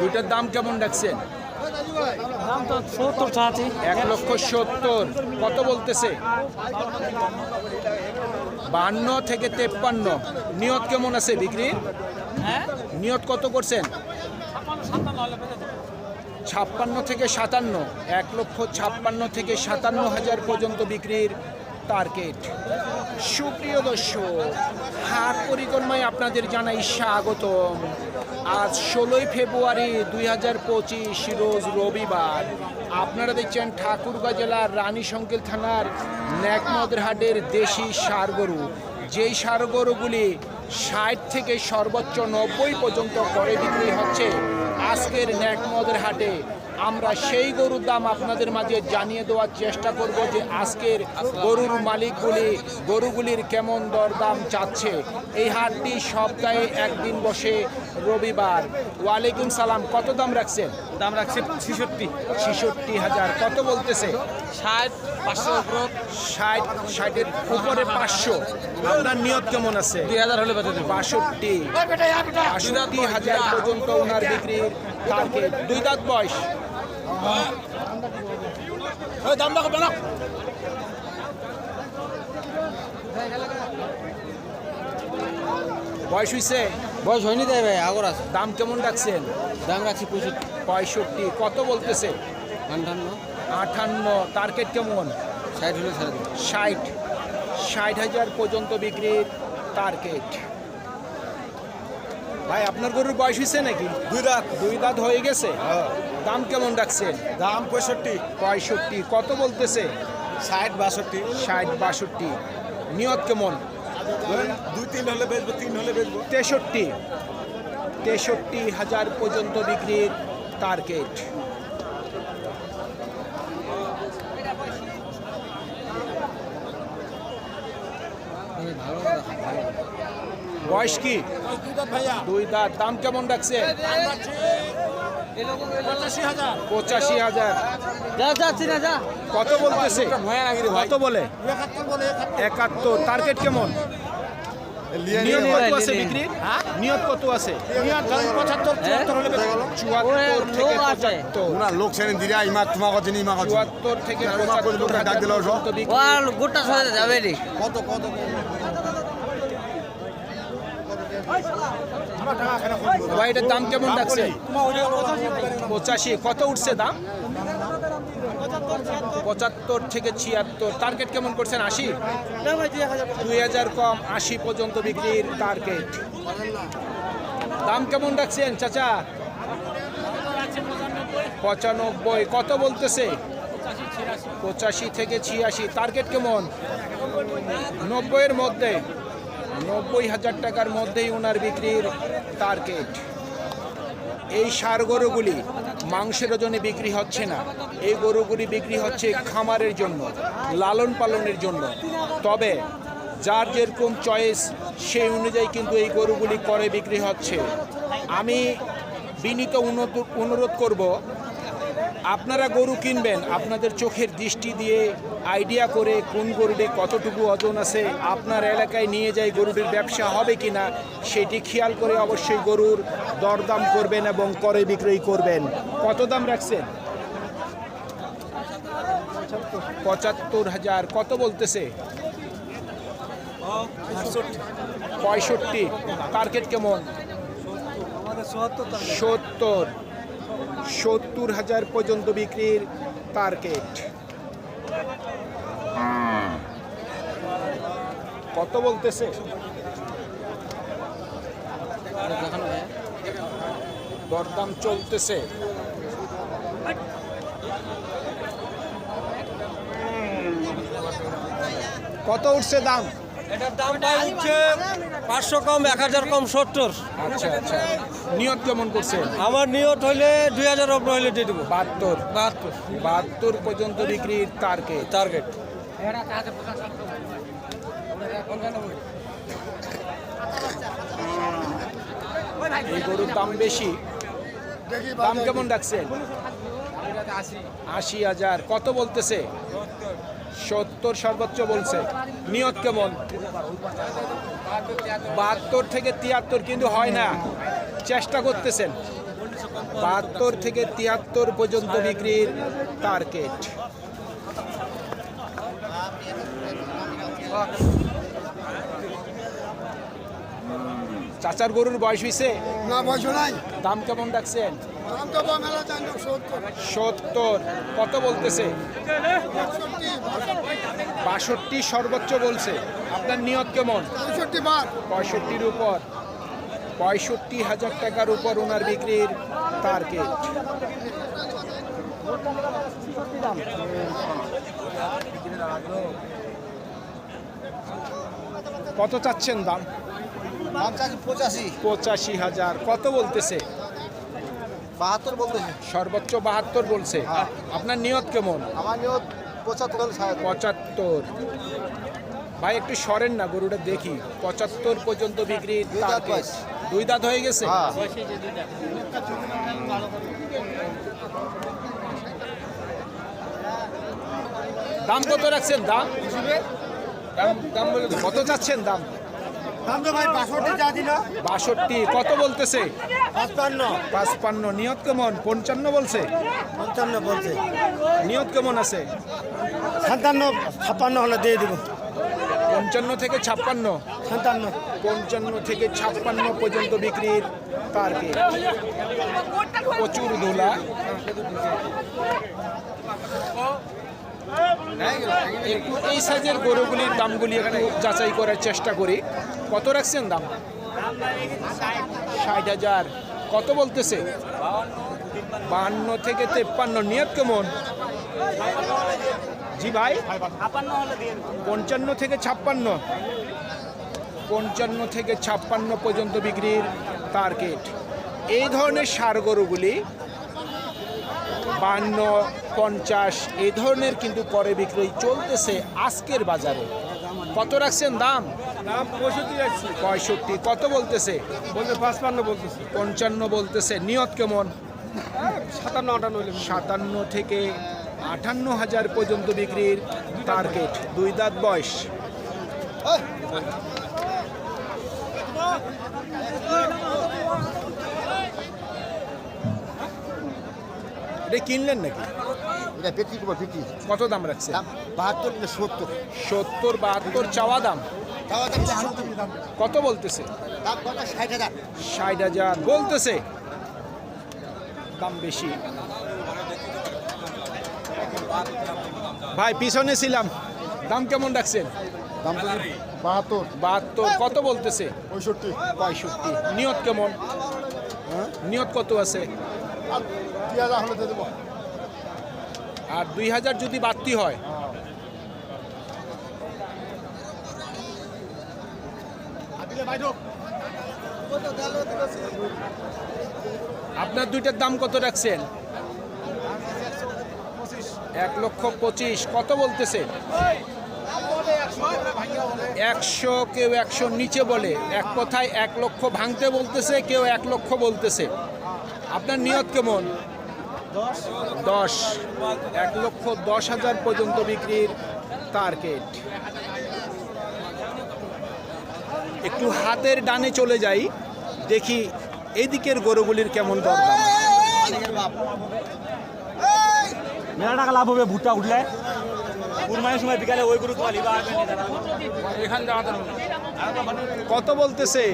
দুইটার দাম কেমন রাখছেন? এক লক্ষ সত্তর। কত বলতেছে? বান্ন থেকে তেপ্পান্ন। নিয়ত কেমন আছে বিক্রির নিয়ত কত করছেন? ছাপ্পান্ন থেকে সাতান্ন। এক লক্ষ ছাপ্পান্ন থেকে সাতান্ন হাজার পর্যন্ত বিক্রির টার্গেট। সুপ্রিয় দর্শক, হাট পরিক্রমায় আপনাদের জানাই স্বাগতম। আজ ষোলোই ফেব্রুয়ারি দুই হাজার পঁচিশ রোজ রবিবার। আপনারা দেখছেন ঠাকুরগাঁ জেলার রানী সংকেল থানার ন্যাকমদের হাটের দেশি সার গরু যেই সার গরুগুলি ষাট থেকে সর্বোচ্চ নব্বই পর্যন্ত করে বিক্রি হচ্ছে, আজকের ন্যাকমদের হাটে আমরা সেই গরুর দাম আপনাদের মাঝে জানিয়ে দেওয়ার চেষ্টা করব যে আজকের গরুর মালিকগুলি, গরুগুলির কেমন দরদাম চাচ্ছে। এই হাটটি সপ্তাহে একদিন বসে রবিবার। ওয়ালাইকুম সালাম কত দাম রাখছেন? দাম রাখছে ছেষট্টি। ছেষট্টি হাজার কত বলতেছে? ষাট পাঁচশো উপর। ষাট ষাটের উপরে পাঁচশো। আপনার নিয়ত কেমন আছে? দুই হাজার হলে বাষট্টি। বাষট্টি হাজার পর্যন্ত ওনার বিক্রির টার্গেট দুই দাঁত বয়স। দাম রাখো না বয়স হয়েছে বয়স হয়নি তাই ভাই আগর আছে। দাম কেমন রাখছেন? দাম রাখছি পঁয়ষট্টি। পঁয়ষট্টি কত বলতেছে? আটান্ন। আটান্ন টার্গেট কেমন? ষাট হলে দেবো ষাট ষাট হাজার পর্যন্ত বিক্রির টার্গেট। ভাই আপনার গরুর বয়স হয়েছে নাকি? দুই দাঁত। দুই দাঁত হয়ে গেছে? দাম কেমন রাখছেন? দাম পঁয়ষট্টি। পঁয়ষট্টি কত বলতেছে? ষাট বাষট্টি। ষাট বাষট্টি। নিয়ত কেমন? দুই তিন হলে বেচবো তিন হলে বেচবো। তেষট্টি। তেষট্টি হাজার পর্যন্ত বিক্রির টার্গেট বয়স কি? দুই দাঁত। দাম কেমন রাখছে? পঁচাশি হাজার। কত বলতেছে? কত বলে? একাত্তর টার্গেট কেমন? নিয়ত কত আছে বিক্রির নিয়ত কত আছে? চুয়াত্তর থেকে পঁচাত্তর। ওনার লোক ছেড়ে দিরা ইমা চুয়াত্তর থেকে ডাক দিল বিক্রি। ওয়াল গোটা যাবে কত কত? ভাই দাম কেমন রাখছে পঁচাশি। কত উঠছে দাম? পঁচাত্তর থেকে ছিয়াত্তর। টার্গেট কেমন করছেন? আশি? দুই হাজার কম। আশি পর্যন্ত বিক্রির টার্গেট দাম কেমন রাখছেন চাচা? পঁচানব্বই। কত বলতেছে? পঁচাশি থেকে ছিয়াশি। টার্গেট কেমন? নব্বইয়ের মধ্যে। নব্বই হাজার টাকার মধ্যেই ওনার বিক্রির টার্গেট। এই সার গরুগুলি মাংসের ওজনে বিক্রি হচ্ছে না। এই গরুগুলি বিক্রি হচ্ছে খামারের জন্য, লালন পালনের জন্য। তবে যার যেরকম চয়েস সেই অনুযায়ী কিন্তু এই গরুগুলি করে বিক্রি হচ্ছে। আমি বিনীত অনুরোধ করব আপনারা গরু কিনবেন আপনাদের চোখের দৃষ্টি দিয়ে আইডিয়া করে কোন গরুটি কতটুকু ওজন আছে আপনার এলাকায় নিয়ে যাই গরুটির ব্যবসা হবে কি না সেটি খেয়াল করে অবশ্যই গরুর দরদাম করবেন এবং করে বিক্রয় করবেন। কত দাম রাখছেন? পঁচাত্তর হাজার কত বলতেছে? পঁয়ষট্টি। টার্গেট কেমন? সত্তর। সত্তর হাজার পর্যন্ত বিক্রির টার্গেট কত বলতেছে? দরদাম চলতেছে। কত উঠছে দাম? এটার দাম পাঁচশো কম এক হাজার কম সত্তর। আচ্ছা আচ্ছা। নিয়ত কেমন করছে? আমার নিয়ত হইলে দুই হাজার ওপর হইলে দিয়ে দেবো। বাহাত্তর। বাহাত্তর। বাহাত্তর পর্যন্ত বিক্রির টার্গেট টার্গেট এই গরুর দাম বেশি। দাম কেমন রাখছেন আশি হাজার। কত বলতেছে? সত্তর সর্বোচ্চ বলছে। নিয়ত কেমন? বাহাত্তর থেকে তিয়াত্তর কিন্তু হয় না। চেষ্টা করতেছেন। বাহাত্তর থেকে তিয়াত্তর পর্যন্ত বিক্রির টার্গেট চাচার গরুর বয়স হয়েছে না বয়স নাই। দাম কেমন জানি সত্তর। কত বলতেছে? বাষট্টি সর্বোচ্চ বলছে। আপনার নিয়ত কেমন? পঁয়ষট্টির উপর। পঁয়ষট্টি হাজার টাকার উপর ওনার বিক্রির টার্গেট কত চাচ্ছেন দাম? দাম পঁচাশি। পঁচাশি হাজার। কত বলতেছে? বাহাত্তর বলতেছি সর্বোচ্চ বাহাত্তর বলছে। আপনার নিয়ত কেমন? আমার নিয়ে পঁচাত্তর পঁচাত্তর। ভাই একটু সরেন না গরুটা দেখি। পঁচাত্তর পর্যন্ত বিক্রি দুই দাঁত দুই দাঁত হয়ে গেছে? হ্যাঁ। দাম কত রাখছেন? দাম? দাম দাম কত চাচ্ছেন দাম? বাষট্টি কত বলতেছে? পঁচপান্ন নিয়ত কেমন? পঞ্চান্ন বলছে। পঞ্চান্ন বলছে। নিয়ত কেমন আছে? সাতান্ন ছাপ্পান্ন হলে দিয়ে দিব। পঞ্চান্ন থেকে ছাপ্পান্ন। সাতান্ন। পঞ্চান্ন থেকে ছাপ্পান্ন পর্যন্ত বিক্রির টার্গেট। প্রচুর ধুলা। একটু এই সাইজের গরুগুলির দামগুলি একটু যাচাই করার চেষ্টা করি। কত রাখছেন দাম? ষাট হাজার। কত বলতেছে? বাহান্ন থেকে তেপ্পান্ন। নিয়ত কেমন? জি ভাই। পঞ্চান্ন থেকে ছাপ্পান্ন। পঞ্চান্ন থেকে ছাপ্পান্ন পর্যন্ত বিক্রির টার্গেট এই ধরনের সার গরুগুলি বান্ন, পঞ্চাশ, এই ধরনের কিন্তু করে বিক্রি চলতেছে আজকের বাজারে। কত রাখছেন দাম? দাম পঁয়ষট্টি যাচ্ছি। পঁয়ষট্টি কত বলতেছে? বলতে পাঁচপান্ন বলতেছে। পঞ্চান্ন বলতেছে নিয়ত কেমন? সাতান্ন আটান্ন সাতান্ন থেকে আটান্ন হাজার পর্যন্ত বিক্রির টার্গেট দুই দাঁত বয়স। এটা কিনলেন নাকি? এটা বিক্রি করব বিক্রি। কত দাম রাখছে? বাহাত্তর সত্তর? সত্তর বাহাত্তর চাওয়া দাম? কত বলতেছে? ষাট হাজার। বলতেছে। দাম বেশি। ভাই পিছনে ছিলাম। দাম কেমন রাখছেন? দাম বাহাত্তর। বাহাত্তর। কত বলতেছে? পঁয়ষট্টি। পঁয়ষট্টি। নিয়ত কেমন? নিয়ত কত আছে? আর দুই হাজার যদি বাড়তি হয়। আপনার দুইটার দাম কত রাখছেন? এক লক্ষ পঁচিশ। কত বলতেছে একশো, কেউ একশো নিচে বলে। এক কথায় এক লক্ষ ভাঙতে বলতেছে, কেউ এক লক্ষ বলতেছে। আপনার নিয়ত কেমন? দশ। এক লক্ষ দশ হাজার পর্যন্ত বিক্রির টার্গেট। একটু হাতের ডানে চলে যাই দেখি এদিকের গরুগুলির কেমন দরদাম মেলা টাকা লাভ হবে ভুট্টা উঠলে। কুরমানের সময় বিকালে ওই গরু তোমার লিবা কত বলতেছে?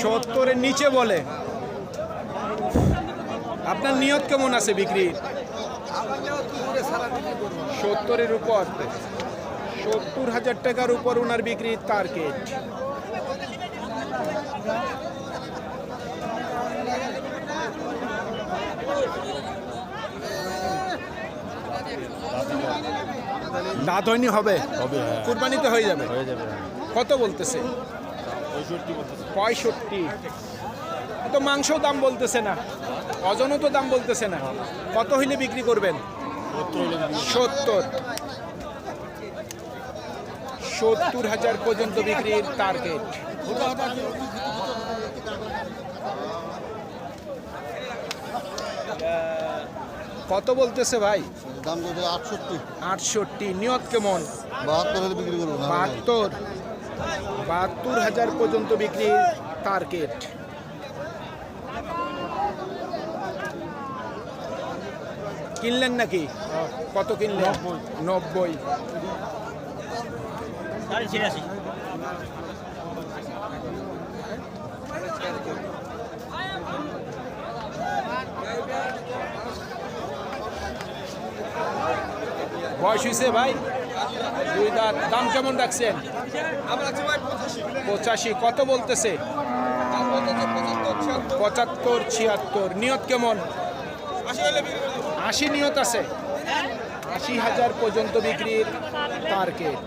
সত্তরের নিচে বলে। আপনার নিয়ত কেমন আছে বিক্রির? সত্তরের উপর। সত্তর হাজার টাকার উপর ওনার বিক্রির টার্গেট দাঁত হয়নি হবে? হবে হ্যাঁ। কুরবানিতে হয়ে যাবে। হয়ে যাবে কত বলতেছে? পঁয়ষট্টি। তো মাংস দাম বলতেছে না। ওজনও তো দাম বলতেছে না। কত হইলে বিক্রি করবেন। সত্তর। সত্তর হাজার পর্যন্ত বিক্রির টার্গেট কত বলতেছে ভাই? আটষট্টি। আটষট্টি। নিয়ত কেমন? বাহাত্তর বিক্রি করব। বাহাত্তর। বাহাত্তর হাজার পর্যন্ত বিক্রির টার্গেট কিনলেন নাকি? হ্যাঁ। কত কিনলেন? নব্বই। বয়স হয়েছে ভাই? দুই দাঁত দাম কেমন রাখছেন? পঁচাশি। কত বলতেছে? পঁচাত্তর, ছিয়াত্তর। নিয়ত কেমন? আশি নিয়ত আছে। আশি হাজার পর্যন্ত বিক্রির টার্গেট